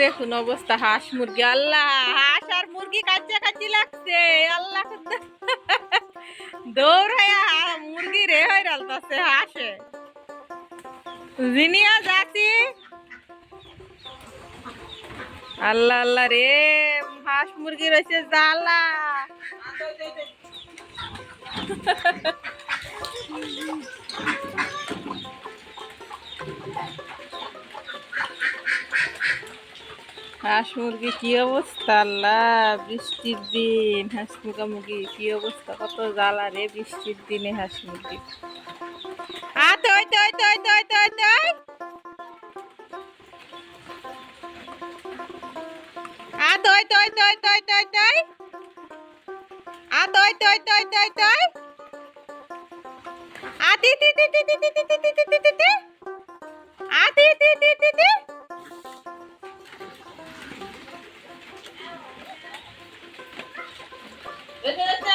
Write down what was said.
দেখুন অবস্থা, হাঁস মুরগি। আল্লাহ, হাঁস আর মুরগি কাচ্চা কাচ্চি লাগছে। আল্লাহ দৌড়াইয়া মুরগি রে হয়ে রালতাছে হাঁসে। জিনিয়া যাচ্ছি আল্লাহ আল্লাহ রে, হাঁস মুরগি রয়েছে জ্বালা। হাঁস মুরগি কি অবস্থা আল্লাহ বৃষ্টির দিন হাঁস মুরগি কি অবস্থা কত জ্বালা রে বৃষ্টির দিনে হাঁস মুরগি আ তৈ তৈ তৈ তৈ তৈ তৈ Let me.